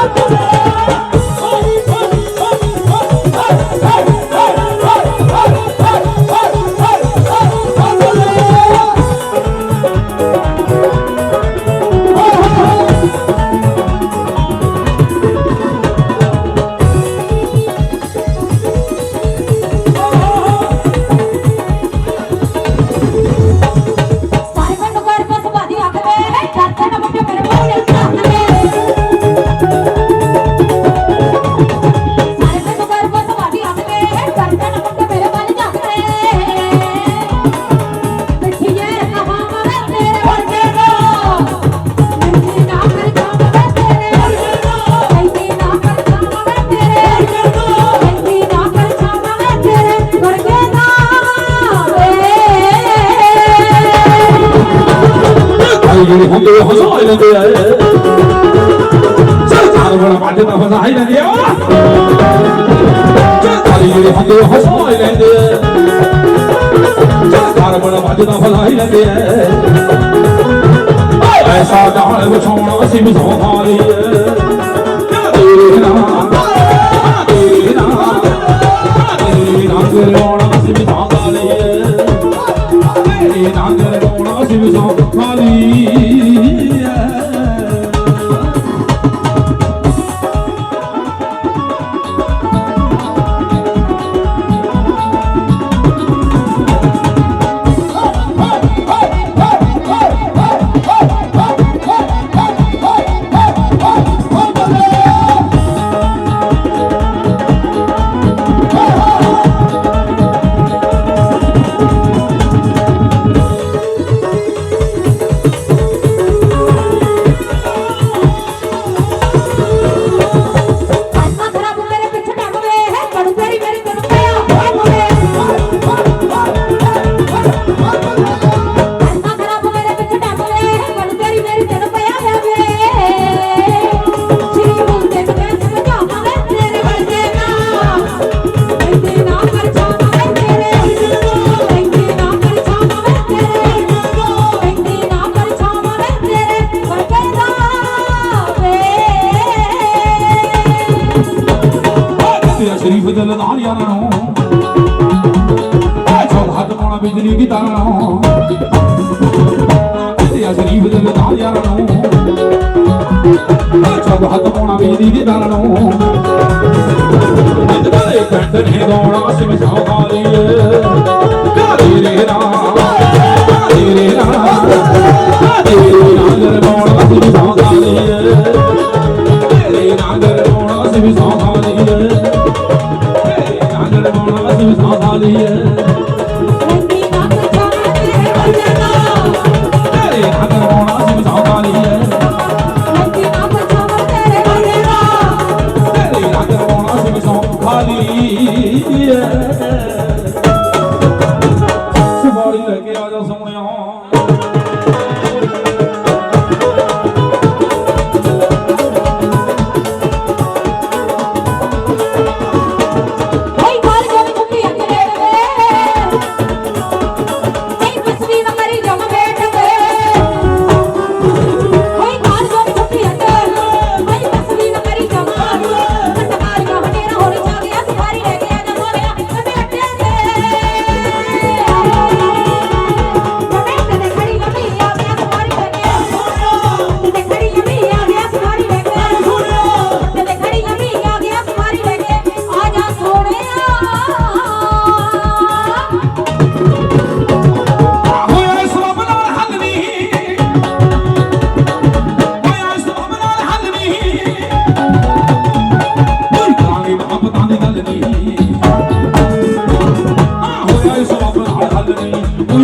Oh, ਜਿਹੜੇ ਹੁੰਦੇ ਹਜ਼ਾਰ ਦੇ ਆਏ ਸਰਕਾਰ ਵਾਲਾ ਪਾਟੇ ਤਾਂ ਹਜ਼ਾਰ ਦੇ ਦਿਆ ਸਰਕਾਰ ਜਿਹੜੇ ਹੁੰਦੇ ਹਜ਼ਾਰ ਲੈਂਦੇ ਸਰਕਾਰ ਵਾਲਾ ਪਾਟੇ ਤਾਂ ਹਜ਼ਾਰ ਲੈਂਦੇ ਐਸਾ ਢਾਲ ਵਿਛਾਉਣਾ ਅਸੀਂ ਵਿਛਾਉਣਾ ਲਈ ਤੇਰੇ ਨਾਮ ਤੇਰੇ ਨਾਮ ਤੇਰੇ ਨਾਮ ਤੇ ਲਾਉਣਾ ਅਸੀਂ ਵਿਛਾਉਣਾ ਲਈ ਤੇਰੇ ਨਾਮ ਤੇ ਲਾਉਣਾ ਅਸੀਂ ਵਿਛਾਉਣਾ ਜੀਵਿਤਾਂ ਨੂੰ ਤੇ ਅਜਰੀਬ ਦੇ ਵਿਦਾਂ ਯਾਰਾਂ ਨੂੰ ਸਭ ਹੱਥ ਪਾਉਣਾ ਮੇਰੀ ਦੀ ਦਾਲ ਨੂੰ ਜਿੰਦ ਕਰੇ ਕੰਡ ਨੇ ਗਾਉਣਾ ਸਿਮ ਸਾਹ ਗਾਲੀਏ ਕਾਲੀ ਰੇ ਰਾਮ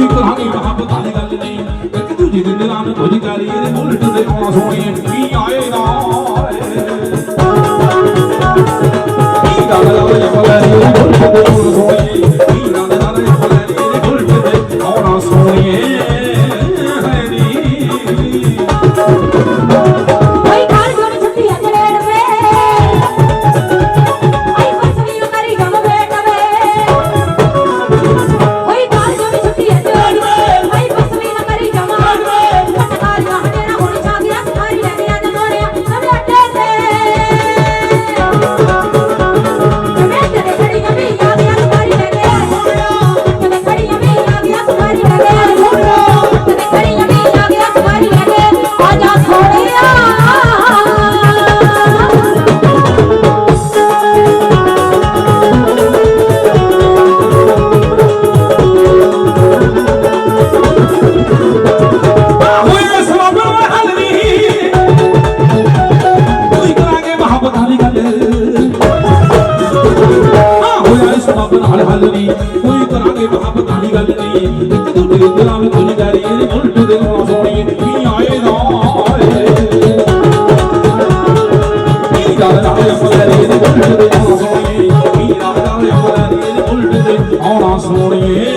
ਦੀ ਕਹਾਣੀ ਮੁਹੱਬਤ ਵਾਲੀ ਗੱਲ ਨਹੀਂ। ਇੱਕ ਦੂਜੇ ਦੇ ਦਿਲਾਂ ਨੂੰ ਕੁਝ ਕਰੀ ਇਹਦੇ ਬੁਲਟ ਤੇ ਆਉਣਾ ਸੋਹਣੇ ਕੀ ਆਏ ਨਾ? ਕੀ ਗੱਲ ਆ? ਜਪਲਾ ਇਹ ਬੁਲਟ ਤੇ ਆਉਣਾ ਮੁਹੱਬਤ ਨਾਲ ਹੱਲ ਨਹੀਂ। ਕੋਈ ਤਰ੍ਹਾਂ ਦੀ ਮੁਹੱਬਤ ਵਾਲੀ ਗੱਲ ਨਹੀਂ। ਇੱਕ ਦੂਜੇ ਦੇ ਦਿਲਾਂ ਵਿੱਚ ਨਹੀਂ। ਜਾ ਰਹੀ ਉਲਟ ਦੇ ਨਾਲ ਸੋਣੀ ਕੀ ਆਏ ਨਾ, ਆਏ। ਕੀ ਗੱਲ ਨਾ ਆਏ ਅਮਰ ਦੇ ਉਲਟ ਦੇ ਨਾਲ ਸੋਣੀ ਕੀ ਗੱਲ ਨਾ ਆਏ ਅਮਰ ਦੇ ਉਲਟ ਦੇ ਆਉਣਾ ਸੋਣੀਏ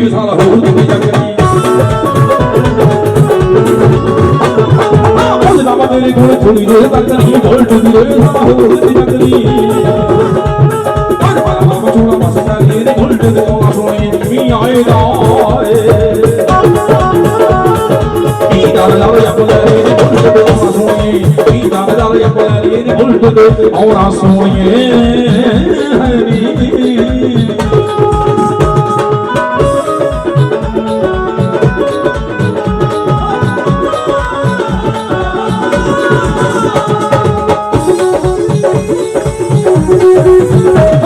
ਬੁਲਟ ਦੀ ਹੋਰ ਕਿਤੇ ਜੱਗਦੀ ਆ ਬੁੱਝ ਨਾ ਕੋਲ ਥੋੜੀ ਦੇਰ ਤੱਕ ਨਹੀਂ ਬੁਲਟ ਦੀ ਰੇਸ ਹੋਰ ਕਿਤੇ ਜੱਗਦੀ ਅੱਜ ਮਾਮਾ ਚੋਲਾ ਬਸ ਚਾਹੀਏ ਨੇ ਬੁਲਟ ਦੇ ਆਉਣਾ ਸੋਣੀ ਮੀ ਆਏ ਦਾ ਕੀ ਦਾ ਲਾਵੇ ਆਪਣੇ ਨੇ ਬੁਲਟ ਦੇ ਆਉਣਾ ਸੋਣੀ ਕੀ ਦਾ ਲਾਵੇ ਆਪਣੇ ਨੇ ਬੁਲਟ ਦੇ ਆਉਣਾ ਸੋਣੀਏ ਆਸਾਨੀ ਵਿੱਚ